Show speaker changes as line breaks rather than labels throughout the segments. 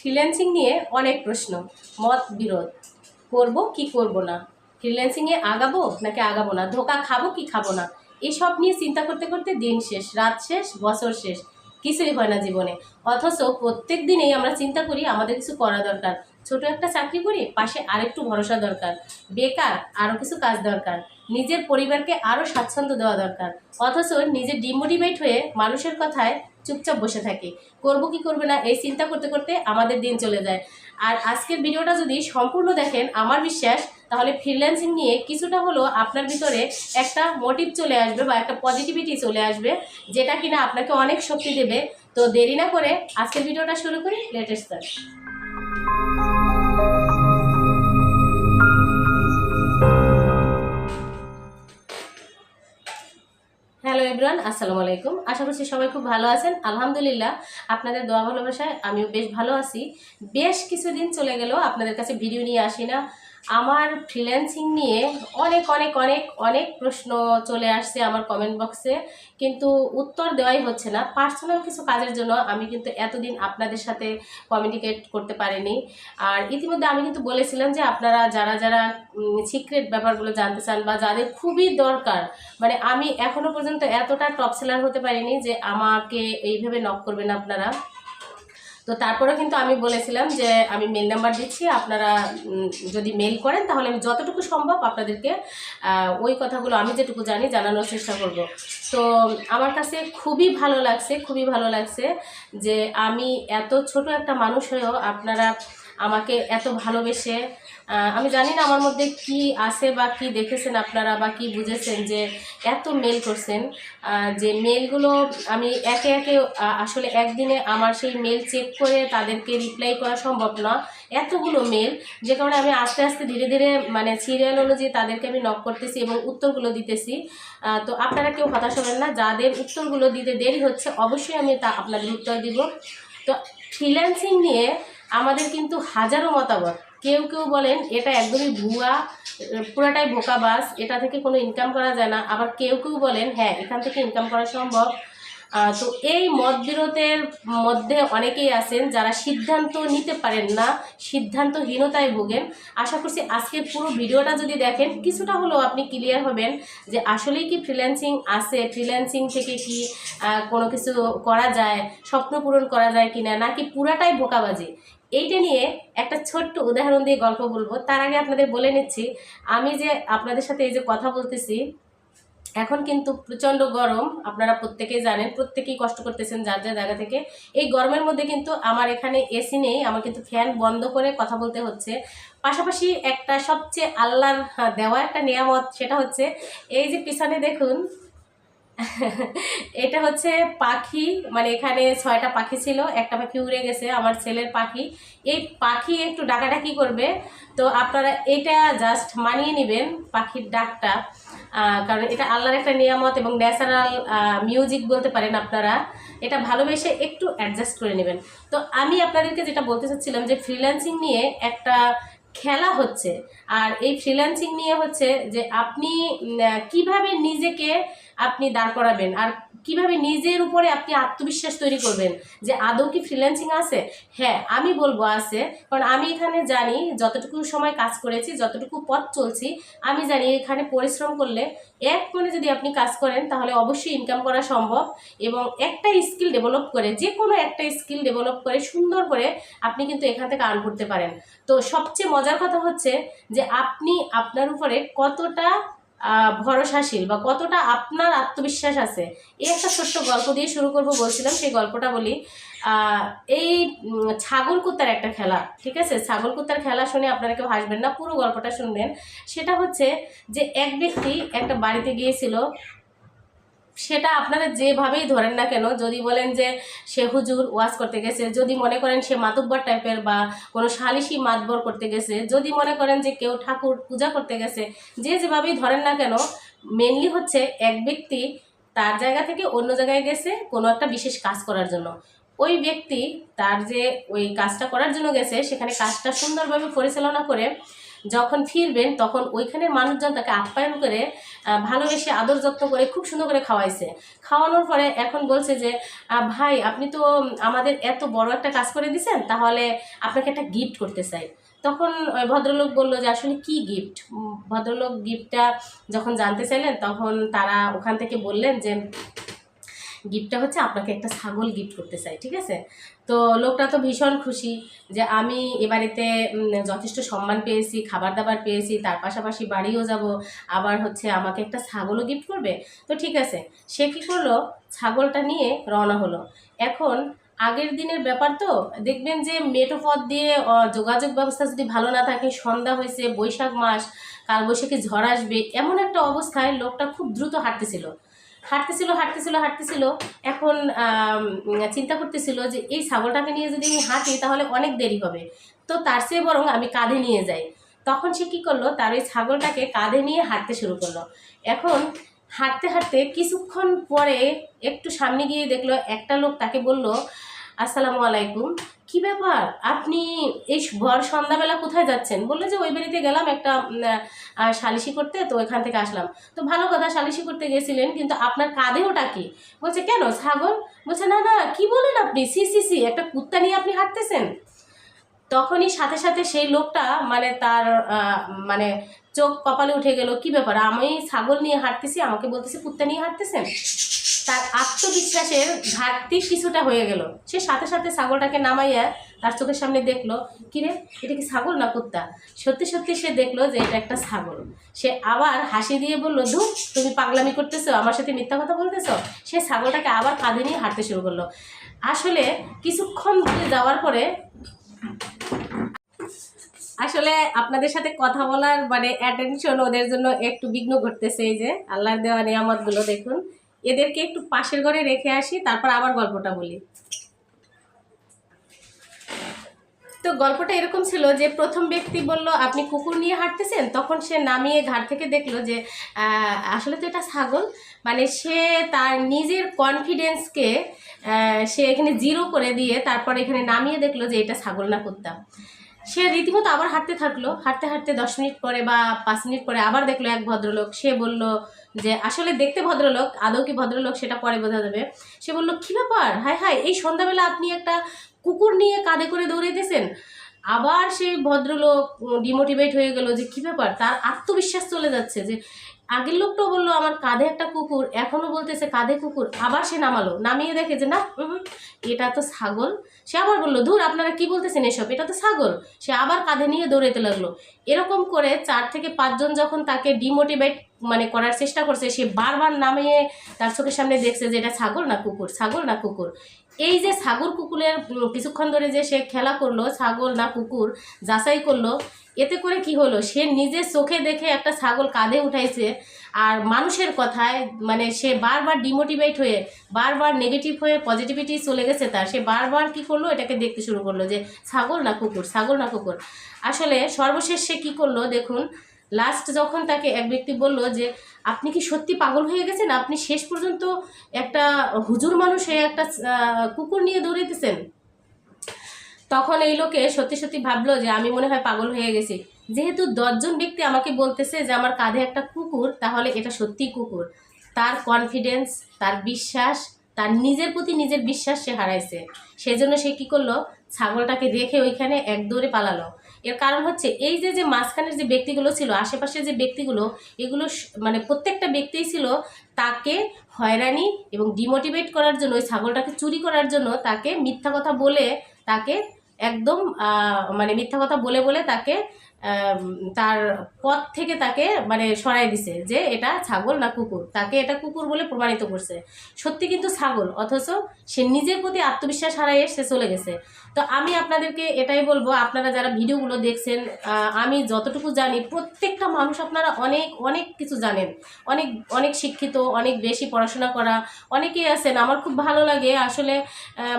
Freelancing নিয়ে অনেক প্রশ্ন। মত বিরোধ। করব কি করব না? ফ্রিল্যান্সিংয়ে আগাবো নাকি আগাবো না? ধোকা খাব কি খাব না? এসব নিয়ে চিন্তা করতে করতে দিন শেষ, রাত শেষ, বছর শেষ। কিছুই হয় না জীবনে। অথচ প্রত্যেক দিনেই আমরা চিন্তা করি আমাদের কিছু করা দরকার। ছোট একটা চাকরি করি, পাশে আরেকটু ভরসা দরকার। বেকার আরও কিছু কাজ দরকার। নিজের পরিবারকে আরও স্বাচ্ছন্দ্য দেওয়া দরকার। অথচ নিজে ডিমোটিভেট হয়ে মানুষের কথায় চুপচাপ বসে থাকি। করব কি করবে না, এই চিন্তা করতে করতে আমাদের দিন চলে যায়। আর আজকের ভিডিওটা যদি সম্পূর্ণ দেখেন, আমার বিশ্বাস, তাহলে ফ্রিল্যান্সিং নিয়ে কিছুটা হলেও আপনার ভিতরে একটা মোটিভ চলে আসবে বা একটা পজিটিভিটি চলে আসবে, যেটা কিনা আপনাকে অনেক শক্তি দেবে। তো দেরি না করে আজকের ভিডিওটা শুরু করি লেটেস্ট স্যার হ্যালো এভরান আসসালামু আলাইকুম আশা করছি সবাই খুব ভালো আছেন। আলহামদুলিল্লাহ, আপনাদের দোয়া ভালোবাসায় আমিও বেশ ভালো আছি। বেশ কিছুদিন চলে গেল আপনাদের কাছে ভিডিও নিয়ে আসি না। আমার ফ্রিল্যান্সিং নিয়ে অনেক অনেক অনেক অনেক প্রশ্ন চলে আসছে আমার কমেন্ট বক্সে কিন্তু উত্তর দেওয়াই হচ্ছে না। পার্সোনাল কিছু কাজের জন্য আমি কিন্তু এতদিন আপনাদের সাথে কমিউনিকেট করতে পারিনি। আর ইতিমধ্যে আমি কিন্তু বলেছিলাম যে আপনারা যারা যারা সিক্রেট ব্যাপারগুলো জানতে চান বা যাদের খুবই দরকার মানে আমি এখনও পর্যন্ত এতটা টপ সেলার হতে পারিনি যে আমাকে এইভাবে নক করবেন আপনারা। তো তারপরে কিন্তু আমি বলেছিলাম যে আমি মেল নাম্বার দিচ্ছি, আপনারা যদি মেল করেন তাহলে আমি যতটুকু সম্ভব আপনাদেরকে ওই কথাগুলো আমি যেটুকু জানি জানানোর চেষ্টা করব। তো আমার কাছে খুবই ভালো লাগছে, খুবই ভালো লাগছে যে আমি এত ছোট একটা মানুষ হয়েও আপনারা আমাকে এত ভালোবেসে আমি জানি না আমার মধ্যে কি আছে বা কি দেখেছেন আপনারা বা কি বুঝেছেন যে এত মেল করছেন যে মেলগুলো আমি একে একে আসলে একদিনে আমার সেই মেল চেক করে তাদেরকে রিপ্লাই করা সম্ভব না। এতগুলো মেল যে কারণে আমি আস্তে আস্তে ধীরে ধীরে মানে সিরিয়াল অনুযায়ী তাদেরকে আমি নক করতেছি এবং উত্তরগুলো দিতেছি। তো আপনারা কেউ হতাশ হবেন না, যাদের উত্তরগুলো দিতে দেরি হচ্ছে অবশ্যই আমি তা আপনাদের উত্তর দিব। তো ফ্রিল্যান্সিং নিয়ে আমাদের কিন্তু হাজারো মতামত। কেউ কেউ বলেন, এটা একদমই ভুয়া, পুরাটাই বোকাবাস এটা থেকে কোনো ইনকাম করা যায় না। আবার কেউ কেউ বলেন হ্যাঁ এখান থেকে ইনকাম করা সম্ভব। তো এই মত বিরোধের মধ্যে অনেকেই আছেন যারা সিদ্ধান্ত নিতে পারেন না, সিদ্ধান্তহীনতায় ভোগেন। আশা করছি আজকের পুরো ভিডিওটা যদি দেখেন, কিছুটা হলেও আপনি ক্লিয়ার হবেন যে আসলেই কি ফ্রিল্যান্সিং আছে ফ্রিল্যান্সিং থেকে কি কোনো কিছু করা যায়, স্বপ্ন পূরণ করা যায় কিনা, নাকি পুরাটাই বোকাবাজি। এইটা নিয়ে একটা ছোট্ট উদাহরণ দিয়ে গল্প বলব। তার আগে আপনাদের বলে নিচ্ছি, আমি যে আপনাদের সাথে এই যে কথা বলতেছি, এখন কিন্তু প্রচণ্ড গরম, আপনারা প্রত্যেকেই জানেন, প্রত্যেকেই কষ্ট করতেছেন যার যার জায়গা থেকে। এই গরমের মধ্যে কিন্তু আমার এখানে এসি নেই, আমার কিন্তু ফ্যান বন্ধ করে কথা বলতে হচ্ছে। পাশাপাশি একটা সবচেয়ে আল্লাহর দেওয়া একটা নিয়ামত, সেটা হচ্ছে, এই যে পিছনে দেখুন এটা হচ্ছে পাখি মানে এখানে ছয়টা পাখি ছিল, একটা পাখি উড়ে গেছে, আমার ছেলের পাখি। এই পাখি একটু ডাকাডাকি করবে, তো আপনারা এটা জাস্ট মানিয়ে নেবেন পাখির ডাকটা। কারণ এটা আল্লাহর একটা নিয়ামত এবং ন্যাচারাল মিউজিক বলতে পারেন আপনারা। এটা ভালোবেসে একটু অ্যাডজাস্ট করে নেবেন। তো আমি আপনাদেরকে যেটা বলতে চাচ্ছিলাম যে ফ্রিল্যান্সিং নিয়ে একটা খেলা হচ্ছে। আর এই ফ্রিল্যান্সিং নিয়ে হচ্ছে যে আপনি কীভাবে নিজেকে আপনি দাঁড় করাবেন। আর কীভাবে নিজের উপরে আপনি আত্মবিশ্বাস তৈরি করবেন? যে আদৌ কি ফ্রিল্যান্সিং আছে? হ্যাঁ আমি বলব আছে। কারণ আমি এখানে জানি যতটুকু সময় কাজ করেছি, যতটুকু পথ চলছি, আমি জানি এখানে পরিশ্রম করলে এক মনে যদি আপনি কাজ করেন, তাহলে অবশ্যই ইনকাম করা সম্ভব। এবং একটা স্কিল ডেভেলপ করে, যে কোনো একটা স্কিল ডেভেলপ করে, সুন্দর করে আপনি কিন্তু এখান থেকে আর্ন করতে পারেন। তো সবচেয়ে মজার কথা হচ্ছে যে আপনি আপনার উপরে কতটা ভরসাশীল বা কতটা আপনার আত্মবিশ্বাস আছে? এই একটা ছোট্ট গল্প দিয়ে শুরু করব বলছিলাম, সেই গল্পটা বলি। এই ছাগল কুত্তার একটা খেলা, ঠিক আছে? ছাগল কুত্তার খেলা শুনে আপনারা কেউ হাসবেন না, পুরো গল্পটা শুনবেন। সেটা হচ্ছে যে এক ব্যক্তি একটা বাড়িতে গিয়েছিল সেটা আপনারা যেভাবেই ধরেন না কেন, যদি বলেন যে সে হুজুর ওয়াজ করতে গেছে, যদি মনে করেন সে মাতব্বর টাইপের বা কোনো সালিশি মাতবর করতে গেছে, যদি মনে করেন যে কেউ ঠাকুর পূজা করতে গেছে, যে যেভাবেই ধরেন না কেন মেনলি হচ্ছে এক ব্যক্তি তার জায়গা থেকে অন্য জায়গায় গেছে কোনো একটা বিশেষ কাজ করার জন্য। ওই ব্যক্তি তার যে ওই কাজটা করার জন্য গেছে, সেখানে কাজটা সুন্দরভাবে পরিচালনা করে যখন ফিরবেন, তখন ওইখানের মানুষজন তাকে আপ্যায়ন করে ভালোবেসে আদর যত্ন করে খুব সুন্দর করে খাওয়াইছে। খাওয়ানোর পরে এখন বলছে যে ভাই, আপনি তো আমাদের এত বড় একটা কাজ করে দিছেন, তাহলে আপনাকে একটা গিফট করতে চাই। তখন ভদ্রলোক বলল যে, আসলে কি গিফট ভদ্রলোক গিফটটা যখন জানতে চাইলেন, তখন তারা ওখান থেকে বললেন যে গিফটটা হচ্ছে আপনাকে একটা ছাগল গিফট করতে চাই, ঠিক আছে? তো লোকটা তো ভীষণ খুশি যে আমি এ বাড়িতে যথেষ্ট সম্মান পেয়েছি খাবার দাবার পেয়েছি, তার পাশাপাশি বাড়িও যাব, আবার হচ্ছে আমাকে একটা ছাগলও গিফট করবে। তো ঠিক আছে, সে কী করল? ছাগলটা নিয়ে রওনা হলো। এখন আগের দিনের ব্যাপার তো, দেখবেন যে মেটো পথ দিয়ে যোগাযোগ ব্যবস্থা যদি ভালো না থাকে, সন্ধ্যা হয়েছে, বৈশাখ মাস, কালবৈশাখী ঝড় আসবে, এমন একটা অবস্থায় লোকটা খুব দ্রুত হাঁটতেছিল। হাঁটতেছিল হাঁটতেছিল হাঁটতেছিল। এখন চিন্তা করতেছিল যে এই ছাগলটাকে নিয়ে যদি আমি হাঁটি তাহলে অনেক দেরি হবে। তো তার চেয়ে বরং আমি কাঁধে নিয়ে যাই। তখন সে কী করল? তার ওই ছাগলটাকে কাঁধে নিয়ে হাঁটতে শুরু করল। এখন হাঁটতে হাঁটতে কিছুক্ষণ পরে একটু সামনে গিয়ে দেখল, একটা লোক তাকে বলল আসসালামু আলাইকুম। কি ব্যাপার? আপনি এই ভর সন্ধ্যাবেলা কোথায় যাচ্ছেন? বলল যে ওই বাড়িতে গেলাম একটা সালিশি করতে, তো ওইখান থেকে আসলাম। তো ভালো কথা, সালিশি করতে গেছিলেন, কিন্তু আপনার কাঁধে ওটা কি? বলছে, কেন, ছাগল? বলছে, না না, কি বলেন আপনি? সি সি সি, একটা কুত্তা নিয়ে আপনি হাঁটতেছেন? তখনই সাথে সাথে সেই লোকটা মানে তার মানে চোখ কপালে উঠে গেল, কি ব্যাপার? আমি ছাগল নিয়ে হাঁটতেছি, আমাকে বলতেছি কুত্তা নিয়ে হাঁটতেছেন? তার আত্মবিশ্বাসের ঘাটতি কিছুটা হয়ে গেল। সে সাথে সাথে ছাগলটাকে নামাইয়া তার চোখের সামনে দেখল, কিরে, এটা কি ছাগল না কুত্তা? সত্যি সত্যি সে দেখল যে এটা একটা ছাগল। সে আবার হাসি দিয়ে বলল, ধুর, তুমি পাগলামি করতেছো, আমার সাথে মিথ্যা কথা বলতেছো? সে ছাগলটাকে আবার কাঁধে নিয়ে হাঁটতে শুরু করল। আসলে কিছুক্ষণ দূরে যাওয়ার পরে আসলে আপনাদের সাথে কথা বলার মানে অ্যাটেনশন ওদের জন্য একটু বিঘ্ন ঘটতেছে এই যে। আল্লাহর দেওয়া নিয়ামতগুলো দেখুন। এদেরকে একটু পাশের ঘরে রেখে আসি, তারপর আবার গল্পটা বলি। তো গল্পটা এরকম ছিল যে, প্রথম ব্যক্তি বলল, আপনি কুকুর নিয়ে হাঁটতেছেন? তখন সে নামিয়ে ঘাট থেকে দেখল যে আসলে তো এটা ছাগল। মানে সে তার নিজের কনফিডেন্সকে সে এখানে জিরো করে দিয়ে তারপর এখানে নামিয়ে দেখল যে, এটা ছাগল না কুত্তা। সে রীতিমতো আবার হাঁটতে থাকল। হাঁটতে হাঁটতে দশ মিনিট পরে বা পাঁচ মিনিট পরে আবার দেখল এক ভদ্রলোক। সে বলল যে আসলে দেখতে ভদ্রলোক, আদৌ কি ভদ্রলোক সেটা পরে বোঝা যাবে। সে বলল, কী ব্যাপার? হায় হায়, এই সন্ধ্যাবেলা আপনি একটা কুকুর নিয়ে কাঁধে করে দৌড়াইতেছেন? আবার সেই ভদ্রলোক ডিমোটিভেট হয়ে গেল যে, কী ব্যাপার? তার আত্মবিশ্বাস চলে যাচ্ছে যে, আগের লোকটাও বলল, আমার কাঁধে একটা কুকুর এখনও বলতেছে কাঁধে কুকুর। আবার সে নামালো, নামিয়ে দেখে যে, না এটা তো ছাগল। সে আবার বলল, ধুর, আপনারা কি বলতেছেন এসব? এটা তো ছাগল। সে আবার কাঁধে নিয়ে দৌড়াতে লাগল। এরকম করে চার থেকে পাঁচজন যখন তাকে ডিমোটিভেট মানে করার চেষ্টা করছে, সে বারবার নামিয়ে তার চোখের সামনে দেখছে যে এটা ছাগল না কুকুর, ছাগল না কুকুর। এই যে ছাগল কুকুরের কিছুক্ষণ ধরে যে সে খেলা করল, ছাগল না কুকুর, যাচাই করল, এতে করে কি হলো? সে নিজের চোখে দেখে একটা ছাগল কাঁধে উঠাইছে আর মানুষের কথায় মানে সে বারবার ডিমোটিভেট হয়ে, বারবার নেগেটিভ হয়ে পজিটিভিটি চলে গেছে তার। সে বারবার কি করল? এটাকে দেখতে শুরু করল যে ছাগল না কুকুর, ছাগল না কুকুর। আসলে সর্বশেষ সে কী করল? দেখুন লাস্ট যখন তাকে এক ব্যক্তি বলল যে, আপনি কি সত্যি পাগল হয়ে গেছেন? আপনি শেষ পর্যন্ত একটা হুজুর মানুষ হয়ে একটা কুকুর নিয়ে দৌড়াইতেছেন? তখন এই লোকে সত্যি সত্যি ভাবলো যে, আমি মনে হয় পাগল হয়ে গেছি। যেহেতু দশজন ব্যক্তি আমাকে বলতেছে যে, আমার কাঁধে একটা কুকুর, তাহলে এটা সত্যি কুকুর। তার কনফিডেন্স তার বিশ্বাস, তার নিজের প্রতি নিজের বিশ্বাস সে হারাইছে। সেজন্য সে কি করল? ছাগলটাকে রেখে ওইখানে এক দৌড়ে পালালো। এর কারণ হচ্ছে এই যে যে মাঝখানের যে ব্যক্তিগুলো ছিল আশেপাশে যে ব্যক্তিগুলো, এগুলো মানে প্রত্যেকটা ব্যক্তিই ছিল তাকে হয়রানি এবং ডিমোটিভেট করার জন্য, ওই ছাগলটাকে চুরি করার জন্য তাকে মিথ্যা কথা বলে তাকে একদম মানে মিথ্যা কথা বলে বলে তাকে তার পথ থেকে তাকে মানে সরাই দিছে যে এটা ছাগল না কুকুর। তাকে এটা কুকুর বলে প্রমাণিত করছে। সত্যি কিন্তু ছাগল, অথচ সে নিজের প্রতি আত্মবিশ্বাস হারাইয়ে সে চলে গেছে। তো আমি আপনাদেরকে এটাই বলব, আপনারা যারা ভিডিওগুলো দেখছেন আমি যতটুকু জানি, প্রত্যেকটা মানুষ আপনারা অনেক অনেক কিছু জানেন। অনেক অনেক শিক্ষিত, অনেক বেশি পড়াশোনা করা, অনেকেই আছেন, আমার খুব ভালো লাগে। আসলে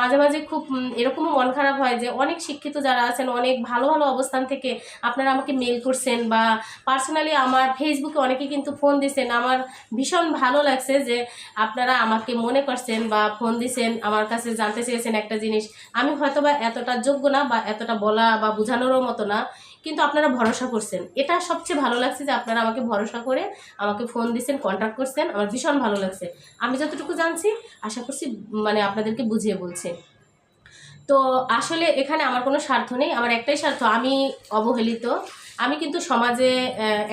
মাঝে মাঝে খুব এরকমও মন খারাপ হয় যে অনেক শিক্ষিত যারা আছেন, অনেক ভালো ভালো অবস্থান থেকে আপনারা আপনারা আমাকে মেল করছেন বা পার্সোনালি আমার ফেসবুকে অনেকে কিন্তু ফোন দিছেন, আমার ভীষণ ভালো লাগছে যে আপনারা আমাকে মনে করছেন বা ফোন দিছেন, আমার কাছে জানতে চেয়েছেন একটা জিনিস। আমি হয়তো বা এতটা যোগ্য না বা এতটা বলা বা বোঝানোরও মতো না, কিন্তু আপনারা ভরসা করছেন। এটা সবচেয়ে ভালো লাগছে যে আপনারা আমাকে ভরসা করে আমাকে ফোন দিচ্ছেন কন্ট্যাক্ট করছেন, আমার ভীষণ ভালো লাগছে। আমি যতটুকু জানছি, আশা করছি মানে আপনাদেরকে বুঝিয়ে বলছি। তো আসলে এখানে আমার কোনো স্বার্থ নেই আমার একটাই স্বার্থ আমি অবহেলিত। আমি কিন্তু সমাজে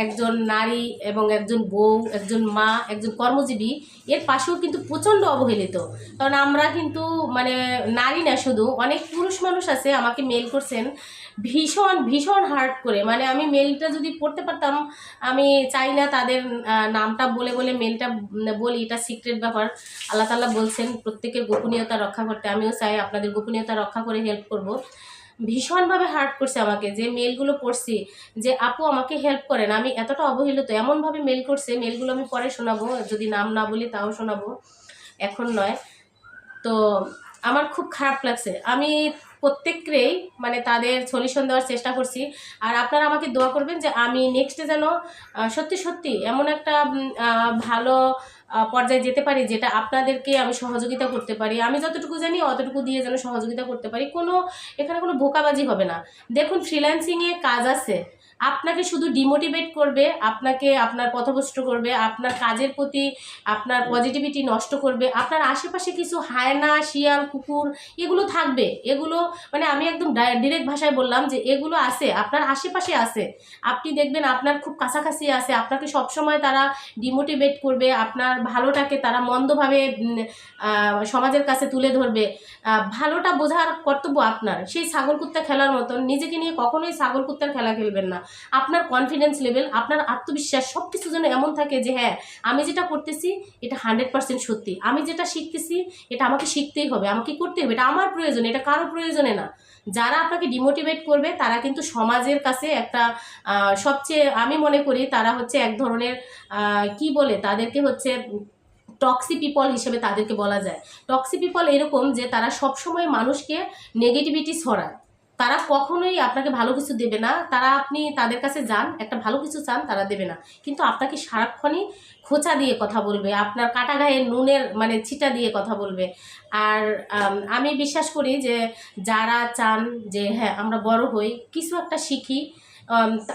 একজন নারী এবং একজন বউ, একজন মা, একজন কর্মজীবী, এর পাশেও কিন্তু প্রচণ্ড অবহেলিত। কারণ আমরা কিন্তু মানে নারী না শুধু, অনেক পুরুষ মানুষ আছে, আমাকে মেল করছেন, ভীষণ ভীষণ হার্ট করে। মানে আমি মেলটা যদি পড়তে পারতাম, আমি চাই না তাদের নামটা বলে বলে মেলটা বলি, এটা সিক্রেট ব্যাপার। আল্লাহ তাল্লাহ বলছেন, প্রত্যেকের গোপনীয়তা রক্ষা করতে। আমিও চাই আপনাদের গোপনীয়তা রক্ষা করে হেল্প করব। ভীষণভাবে হার্ট করছে আমাকে, যে মেলগুলো পড়ছি, যে আপু আমাকে হেল্প করেন, আমি এতটা অবহেলিত, এমনভাবে মেল করছে মেলগুলো আমি পরে শোনাবো, যদি নাম না বলি তাও শোনাবো, এখন নয়। তো আমার খুব খারাপ লাগছে। আমি প্রত্যেককেই মানে তাদের সলিউশন দেওয়ার চেষ্টা করছি। আর আপনারা আমাকে দোয়া করবেন যে আমি নেক্সটে যেন সত্যি সত্যি এমন একটা ভালো পর্যায়ে যেতে পারি যেটা আপনাদেরকে আমি সহযোগিতা করতে পারি। আমি যতটুকু জানি অতটুকু দিয়ে যেন সহযোগিতা করতে পারি। কোনো, এখানে কোনো ভোকাবাজি হবে না। দেখুন ফ্রিল্যান্সিংয়ে কাজ আছে। আপনাকে শুধু ডিমোটিভেট করবে, আপনাকে আপনার পথভ্রষ্ট করবে, আপনার কাজের প্রতি আপনার পজিটিভিটি নষ্ট করবে, আপনার আশেপাশে কিছু হায়না, শিয়াল, কুকুর এগুলো থাকবে। এগুলো মানে আমি একদম ডিরেক্ট ভাষায় বললাম যে এগুলো আছে, আপনার আশেপাশে আছে। আপনি দেখবেন আপনার খুব কাছাকাছি আছে, আপনাকে সবসময় তারা ডিমোটিভেট করবে, আপনার ভালোটাকে তারা মন্দভাবে সমাজের কাছে তুলে ধরবে। ভালোটা বোঝার কর্তব্য আপনার। সেই ছাগল কুত্তা খেলার মতন, নিজেকে নিয়ে কখনোই ছাগল কুত্তার খেলা খেলবেন না। আপনার কনফিডেন্স লেভেল আপনার আত্মবিশ্বাস সব কিছু যেন এমন থাকে যে হ্যাঁ আমি যেটা করতেছি, এটা হান্ড্রেড পার্সেন্ট সত্যি। আমি যেটা শিখতেছি, এটা আমাকে শিখতেই হবে, আমাকে করতে হবে, এটা আমার প্রয়োজন, এটা কারও প্রয়োজনে না। যারা আপনাকে ডিমোটিভেট করবে, তারা কিন্তু সমাজের কাছে একটা সবচেয়ে আমি মনে করি তারা হচ্ছে এক ধরনের কি বলে, তাদেরকে হচ্ছে টক্সি পিপল হিসেবে তাদেরকে বলা যায়। টক্সি পিপল এরকম যে তারা সবসময় মানুষকে নেগেটিভিটি ছড়ায়। তারা কখনোই আপনাকে ভালো কিছু দেবে না। তারা আপনি তাদের কাছে যান, একটা ভালো কিছু চান, তারা দেবে না। কিন্তু আপনাকে সারাক্ষণই খোঁচা দিয়ে কথা বলবে, আপনার কাটা গায়ে নুনের মানে ছিটা দিয়ে কথা বলবে। আর আমি বিশ্বাস করি যে যারা চান যে হ্যাঁ আমরা বড় হই, কিছু একটা শিখি।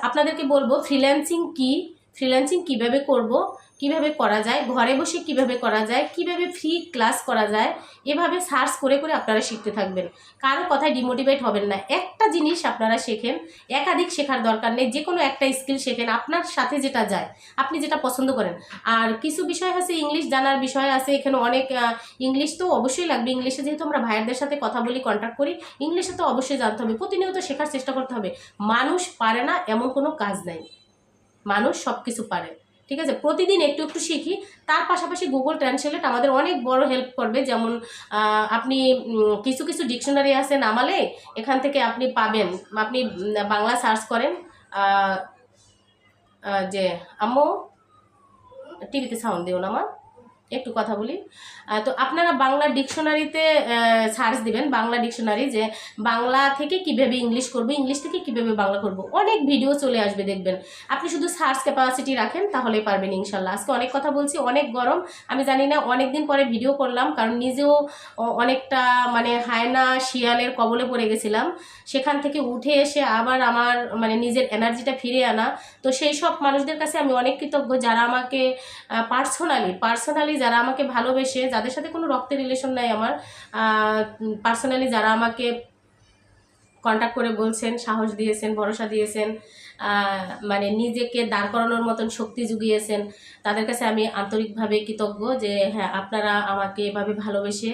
আপনাদেরকে বলব ফ্রিল্যান্সিং কি? ফ্রিল্যান্সিং কীভাবে করব? কীভাবে করা যায়, ঘরে বসে কীভাবে করা যায়, কীভাবে ফ্রি ক্লাস করা যায়, এভাবে সার্চ করে করে আপনারা শিখতে থাকবেন। কারও কথায় ডিমোটিভেট হবেন না। একটা জিনিস আপনারা শেখেন, একাধিক শেখার দরকার নেই যে কোনো একটা স্কিল শেখেন, আপনার সাথে যেটা যায়, আপনি যেটা পছন্দ করেন। আর কিছু বিষয় আছে, ইংলিশ জানার বিষয় আছে, এখানে অনেক ইংলিশ তো অবশ্যই লাগবে। ইংলিশে যেহেতু আমরা ভাইয়ারদের সাথে কথা বলি কন্ট্যাক্ট করি, ইংলিশে তো অবশ্যই জানতে হবে। প্রতিনিয়ত শেখার চেষ্টা করতে হবে। মানুষ পারে না, এমন কোনো কাজ নাই। মানুষ সব কিছু পারে। ঠিক আছে? প্রতিদিন একটু একটু শিখি। তার পাশাপাশি গুগল ট্রান্সলেট আমাদের অনেক বড় হেল্প করবে। যেমন আপনি কিছু কিছু ডিকশনারি আছে নামালে এখান থেকে আপনি পাবেন। আপনি বাংলা সার্চ করেন যে আমো টিভিতে সাউন্ড দিও না মা। একটু কথা বলি। তো আপনারা বাংলা ডিকশনারিতে সার্চ দিবেন, বাংলা ডিকশনারি, যে বাংলা থেকে কীভাবে ইংলিশ করব, ইংলিশ থেকে কীভাবে বাংলা করব, অনেক ভিডিও চলে আসবে দেখবেন। আপনি শুধু সার্চ ক্যাপাসিটি রাখেন, তাহলেই পারবেন ইনশাল্লাহ। আজকে অনেক কথা বলছি, অনেক গরম। আমি জানি না অনেক দিন পরে ভিডিও করলাম, কারণ নিজেও অনেকটা মানে হায়না শিয়ালের কবলে পড়ে গেছিলাম। সেখান থেকে উঠে এসে আবার আমার মানে নিজের এনার্জিটা ফিরে আনা। তো সেই সব মানুষদের কাছে আমি অনেক কৃতজ্ঞ, যারা আমাকে পার্সোনালি পার্সোনালি যারা আমাকে ভালোবেসে, যাদের সাথে কোনো রক্তের রিলেশন নাই আমার পার্সোনালি যারা আমাকে কন্ট্যাক্ট করে বলছেন, সাহস দিয়েছেন, ভরসা দিয়েছেন মানে নিজেকে দাঁড় করানোর মতন শক্তি জুগিয়েছেন, তাদের কাছে আমি আন্তরিকভাবে কৃতজ্ঞ যে হ্যাঁ আপনারা আমাকে এভাবে ভালোবেসে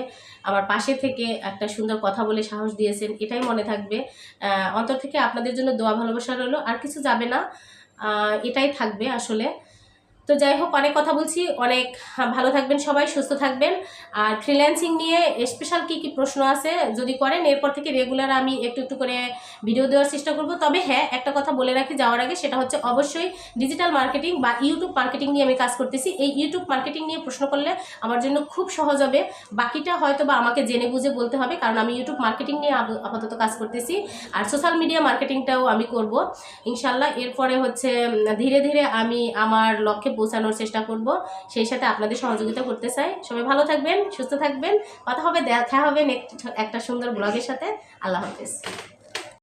আমার পাশে থেকে একটা সুন্দর কথা বলে সাহস দিয়েছেন, এটাই মনে থাকবে। অন্তর থেকে আপনাদের জন্য দোয়া ভালোবাসা রইল, আর কিছু যাবে না। এটাই থাকবে আসলে। তো যাই হোক অনেক কথা বলছি। অনেক হ্যাঁ, ভালো থাকবেন সবাই সুস্থ থাকবেন। আর ফ্রিল্যান্সিং নিয়ে স্পেশাল কি কি প্রশ্ন আছে যদি করেন, এরপর থেকে রেগুলার আমি একটু একটু করে ভিডিও দেওয়ার চেষ্টা করব। তবে হ্যাঁ একটা কথা বলে রাখি যাওয়ার আগে, সেটা হচ্ছে অবশ্যই ডিজিটাল মার্কেটিং বা ইউটিউব মার্কেটিং নিয়ে আমি কাজ করতেছি। এই ইউটিউব মার্কেটিং নিয়ে প্রশ্ন করলে আমার জন্য খুব সহজ হবে। বাকিটা হয়তো বা আমাকে জেনে বুঝে বলতে হবে, কারণ আমি ইউটিউব মার্কেটিং নিয়ে আপাতত কাজ করতেছি। আর সোশ্যাল মিডিয়া মার্কেটিংটাও আমি করব। ইনশাল্লাহ এরপরে হচ্ছে ধীরে ধীরে আমি আমার লক্ষ্যে পৌঁছানোর চেষ্টা করব। সেই সাথে আপনাদের সহযোগিতা করতে চাই। সবাই ভালো থাকবেন সুস্থ থাকবেন। কথা হবে দেখা হবে নেক্সট একটা সুন্দর ব্লগের সাথে। আল্লাহ হাফেজ।